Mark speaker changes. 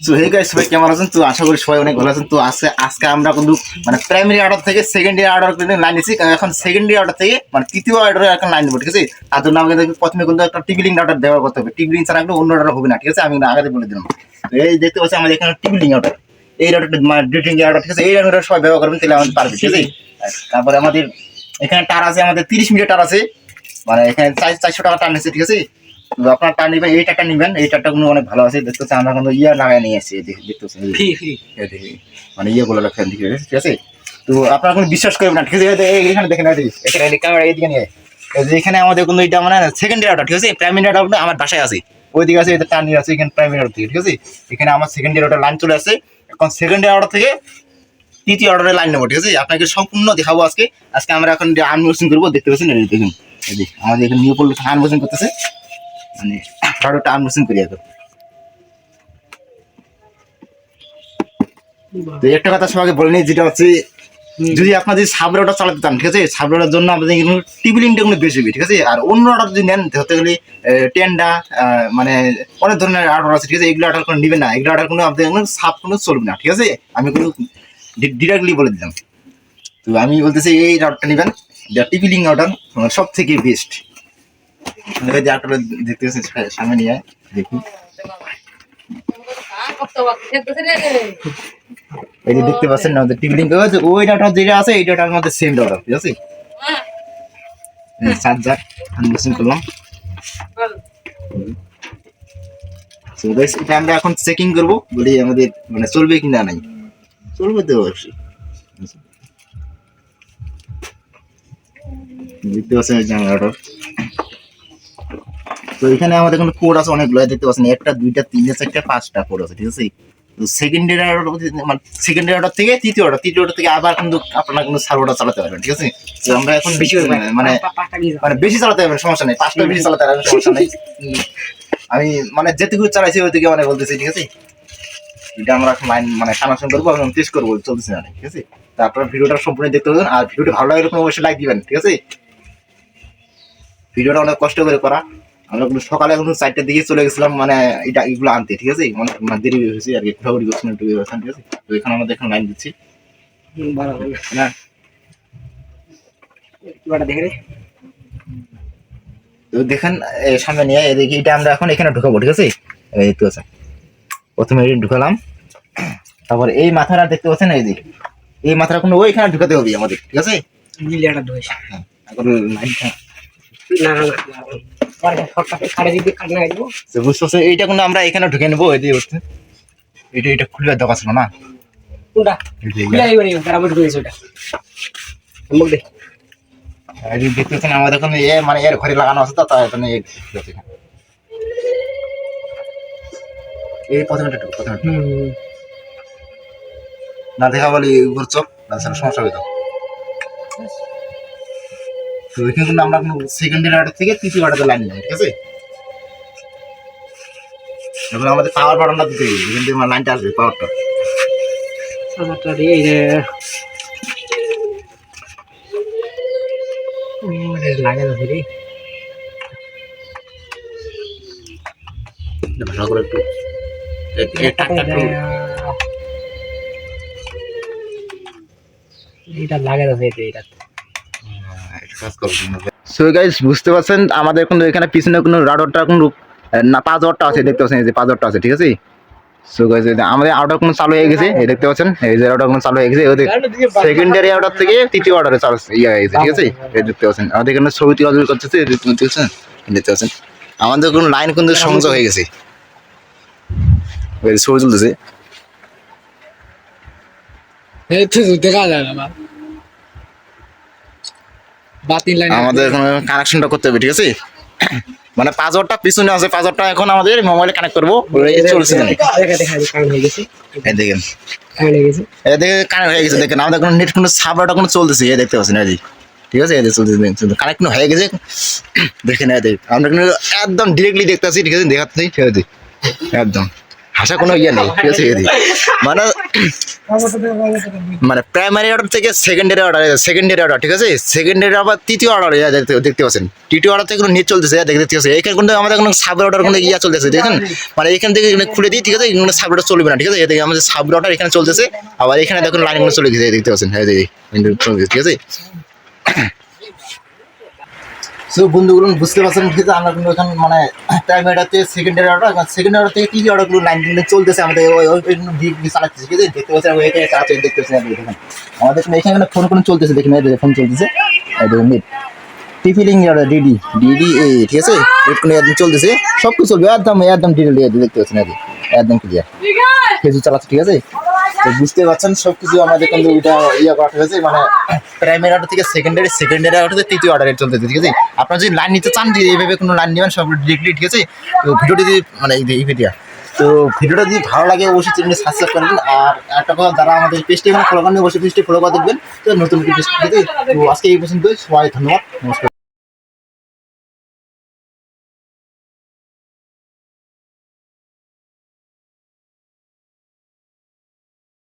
Speaker 1: তো hey guys সবাই কেমন আছেন? তো আশা করি সবাই অনেক ভালো আছেন। তো আজকে আজকে আমরা কিন্তু মানে প্রাইমারি অর্ডার থেকে সেকেন্ডারি অর্ডার কিন্তু লাইন কারণ এখন সেকেন্ডারি অর্ডার থেকে মানে তৃতীয় অর্ডারে এখন লাইন দেবো ঠিক আছে? তার জন্য আমাকে প্রথমে কিন্তু একটা লিঙ্ক অর্ডার দেওয়া করতে হবে। লিঙ্ক ছাড়া অন্য অর্ডার হবে না, ঠিক আছে? আমি আগে বলে দিলাম। এই দেখতে পাচ্ছি আমাদের এখানে লিঙ্ক অর্ডার এই অর্ডারটা মানে ডিটিং অর্ডার ঠিক আছে? এই অর্ডার সবাই ব্যবহার করবেন, তাহলে আমাদের পারবে, ঠিক আছে? তারপরে আমাদের, এখানে টার আছে, আমাদের তিরিশ মিটার টার আছে। মানে এখানে চারশো টাকা টান নিচ্ছে ঠিক আছে? তো আপনার টান নিবেন এই টাকা নিবেন এই টাকা অনেক ভালো আছে দেখতে পাচ্ছি আমরা কিন্তু ইয়ে লাগাই নিয়ে আসছি এই দেখে- দেখতে পাচ্ছি এই-
Speaker 2: ফ্রি ফ্রি
Speaker 1: এই দেখে, মানে ফ্যান দিকে ঠিক আছে? তো আপনারা কোনো বিশ্বাস করবেন না ঠিক আছে? এখানে দেখেন এখানে ক্যামেরা এইদিকে নিয়ে এখানে আমাদের কিন্তু এটা মানে সেকেন্ডারি অর্ডার ঠিক আছে? প্রাইমারি অর্ডার আমার বাসায় আছে। ওইদিকে আছে এটা টান নিয়ে আছে এখানে প্রাইমারি অর্ডার থেকে ঠিক আছে? এখানে আমার সেকেন্ডারি অর্ডার লাইন চলে আসছে। এখন সেকেন্ডারি অর্ডার থেকে তৃতীয় অর্ডারের লাইন নেব ঠিক আছে? আপনাকে সম্পূর্ণ দেখাবো আজকে। আজকে আমরা এখন আনবক্সিং করব দেখতে পাচ্ছেন দেখুন আমাদের এখানে নিউ পল্লি আনবক্সিং করতেছে। মানে প্রোডাক্টটা আনবক্সিং করি এখন তো একটা কথা সবাইকে বলে নিই যেটা হচ্ছে যদি আপনাদের সাবরোটা চালাতে চান ঠিক আছে? সাবরোটার জন্য আপনাদের কিন্তু লিঙ্কটা কিন্তু বেশি হবে ঠিক আছে? আর অন্য অর্ডার যদি নেন হতে গেলে টেন্ডা মানে অনেক ধরনের অর্ডার আছে ঠিক আছে? এগুলো অর্ডার কোনো নেবেন না। এগুলো অর্ডার কোনো আপনাদের কোনো সাব কোনো চলবে না ঠিক আছে? আমি কিন্তু ডিরেক্টলি বলে দিলাম। তো আমি বলতেছি এই অর্ডারটা নেবেন যা লিঙ্ক অর্ডার সব থেকে বেস্ট যে অর্ডারটা দেখতে সামনে নিয়ে দেখি। এই যে দেখতে পাচ্ছেন না ওই যেটা আছে এই ডাটার মধ্যে সেম ডাটা ঠিক আছে? করলাম। So guys, এটা আমরা এখন চেকিং করব বলি আমাদের মানে চলবে কিনা নাই। চলবে তো অবশ্যই। দেখতে পাচ্ছেন যে অর্ডার তো এখানে আমাদের কোনো কোড আছে অনেকগুলো দেখতে পাচ্ছেন একটা দুইটা তিনটা চারটা পাঁচটা কোড আছে ঠিক আছে? তো সেকেন্ডারি অর্ডার মানে সেকেন্ডারি অর্ডার থেকে তৃতীয় অর্ডার তৃতীয় অর্ডার থেকে আবার কিন্তু আপনারা কিন্তু সার্ভারটা চালাতে পারবেন ঠিক আছে? তো আমরা এখন বেশি মানে মানে বেশি চালাতে পারবেন সমস্যা নেই পাঁচটা বেশি চালাতে পারবেন সমস্যা নেই। আমি মানে যেটুকু চালাইছি ওই থেকে মানে বলতেছি ঠিক আছে? এটা আমরা এখন লাইন মানে কানেকশন করব এবং টেস্ট করব চলতেছে না ঠিক আছে? তো আপনারা ভিডিওটা সম্পূর্ণ দেখতে পাবেন আর ভিডিওটা ভালো লাগলে কোনো অবশ্যই লাইক দিবেন ঠিক আছে? ভিডিওটা অনেক কষ্ট করে করা। আমরা সকালে এখন চারটার দিকে চলে গেছিলাম মানে এটা এগুলো আনতে ঠিক আছে? অনেক মানে দেরি হয়েছে আর কি ঘোরাঘুরি করছিলাম একটু ব্যবস্থা ঠিক আছে? তো এখানে আমাদের এখন লাইন দিচ্ছি। না
Speaker 2: দেখে রে
Speaker 1: তো দেখেন সামনে নিয়ে এদিকে এটা আমরা এখন এখানে ঢুকাবো ঠিক আছে? এই দেখতে পাচ্ছেন প্রথমে এটা ঢুকালাম। তারপর এই মাথাটা দেখতে পাচ্ছেন এই যে এই মাথাটা কোনো ওইখানে ঢুকাতে হবে আমাদের ঠিক আছে?
Speaker 2: মিলিয়াটা ধুয়েছ
Speaker 1: এখন লাইনটা
Speaker 2: না না।
Speaker 1: বুঝতে পারছ এইটা কিন্তু আমরা এখানে ঢুকে নেব এটা এটা খুলে দরকার ছিল না?
Speaker 2: কোনটা?
Speaker 1: এই যে
Speaker 2: খুলে আইবো নি তারা বড় ধুয়েছ ওটা। মুখ দে।
Speaker 1: এই যে দেখতে পাচ্ছেন আমাদের এখন এ মানে এর ঘরে লাগানো আছে তো তাই এখানে এই প্রথমে প্রথমে না দেখা বলি তাছাড়া সমস্যা হবে তো এখানে কিন্তু আমরা কোনো সেকেন্ডারি অর্ডার থেকে তৃতীয় অর্ডার লাইন নেই ঠিক আছে? এখন আমাদের পাওয়ার বাটনটা দিতে এখান থেকে আমার লাইনটা আসবে পাওয়ারটা
Speaker 2: রে রে লাগে না রে।
Speaker 1: ভালো করে একটু
Speaker 2: এটা লাগে না
Speaker 1: সো গাইস বুঝতে পারছেন আমাদের কিন্তু এখানে পিছনে কোনো রাডারটা কোনো না পাঁচটা আছে দেখতে পাচ্ছেন এই যে পাঁচটা আছে ঠিক আছে? সো আমাদের আউটার কোনো চালু হয়ে গেছে এই দেখতে পাচ্ছেন এই যে আউটার কোনো চালু হয়ে গেছে ওদের সেকেন্ডারি অর্ডার থেকে তৃতীয় অর্ডারে চালু ইয়ে হয়ে গেছে ঠিক আছে? এই দেখতে পাচ্ছেন আমাদের এখানে ছবি তোলা করতেছে এই দেখতে পাচ্ছেন দেখতে পাচ্ছেন আমাদের কোনো লাইন কিন্তু সংযোগ হয়ে গেছে। ছবি তুলতেছে।
Speaker 2: দেখা যায় না বাতিল লাইন
Speaker 1: আমাদের এখন কানেকশনটা করতে হবে ঠিক আছে? মানে পাঁচটা পিছনে আছে পাঁচটা এখন আমাদের মোবাইলে কানেক্ট করব। চলছে
Speaker 2: হয়ে গেছে।
Speaker 1: দেখেন।
Speaker 2: কারেন্ট গেছে।
Speaker 1: এই কানেক্ট হয়ে গেছে দেখেন আমাদের কোনো নেট কোনো সার্ভারটা কোনো চলতেছে এই দেখতে পাচ্ছেন ঠিক আছে চলতেছে কানেক্ট হয়ে গেছে? দেখেন আমরা কিন্তু একদম ডিরেক্টলি দেখতেছি ঠিক আছে দেখাচ্ছি ঠিক আছে। একদম। ভাষা কোনো ইয়ে নেই, ঠিক আছে। মানে মানে প্রাইমারি অর্ডার থেকে সেকেন্ডারি অর্ডার সেকেন্ডারি অর্ডার ঠিক আছে? সেকেন্ডারি আবার তৃতীয় অর্ডার দেখতে পাচ্ছেন। তৃতীয় অর্ডার থেকে নিয়ে চলতেছে দেখতে পাচ্ছেন। এখানে কিন্তু আমাদের কোনো সাব অর্ডার কোনো ইয়ে চলতেছে দেখেন মানে এখান থেকে খুলে দিই, ঠিক আছে? এখানে সাব অর্ডার চলবে না, ঠিক আছে? এদিকে আমাদের সাব অর্ডার এখানে চলতেছে, আবার এখানে দেখুন লাইনগুলো চলে গেছে দেখতে পাচ্ছেন হ্যাঁ ঠিক আছে? সো বন্ধুগুলো বুঝতে পারছেন আছে আমরা কিন্তু এখন মানে প্রাইমারিটাতে সেকেন্ডারি অর্ডার সেকেন্ডারি অর্ডার থেকে কি কি অর্ডারগুলো লাইন কিন্তু চলতেছে আমাদের? ওই ওই ভিড় চালাচ্ছে ঠিক আছে? দেখতে পাচ্ছেন ওই এখানে চালাচ্ছে দেখতে পাচ্ছেন আপনি দেখেন। আমাদের কিন্তু এখানে ফোন কোন চলতেছে দেখেন এই ফোন চলতেছে। এই দেখুন নেট টিফিলিং অর্ডার ডিডি ডিডি এ ঠিক আছে? নেট কোনো একদম চলতেছে। সব কিছু চলবে একদম একদম ডিটেল দেখতে পাচ্ছেন একদম ক্লিয়ার ফেসবুক চালাচ্ছে ঠিক আছে? তো বুঝতে পারছেন সব কিছু আমাদের কিন্তু এটা ইয়ে করা হয়েছে মানে প্রাইমারি অর্ডার থেকে সেকেন্ডারি সেকেন্ডারি অর্ডার থেকে তৃতীয় অর্ডারে চলতেছে ঠিক আছে? আপনারা যদি লাইন নিতে চান এইভাবে কোনো লাইন নেবেন সব ডিরেক্টলি ঠিক আছে? তো ভিডিওটি যদি মানে এই ভিডিও তো ভিডিওটা যদি ভালো লাগে অবশ্যই চ্যানেলটি সাবস্ক্রাইব করবেন। আর একটা কথা যারা আমাদের পেজটি এখানে ফলো করেন অবশ্যই পেজটি ফলো করে দেখবেন। তো নতুন পেজ ঠিক আছে? তো আজকে এই পর্যন্ত সবাই ধন্যবাদ নমস্কার।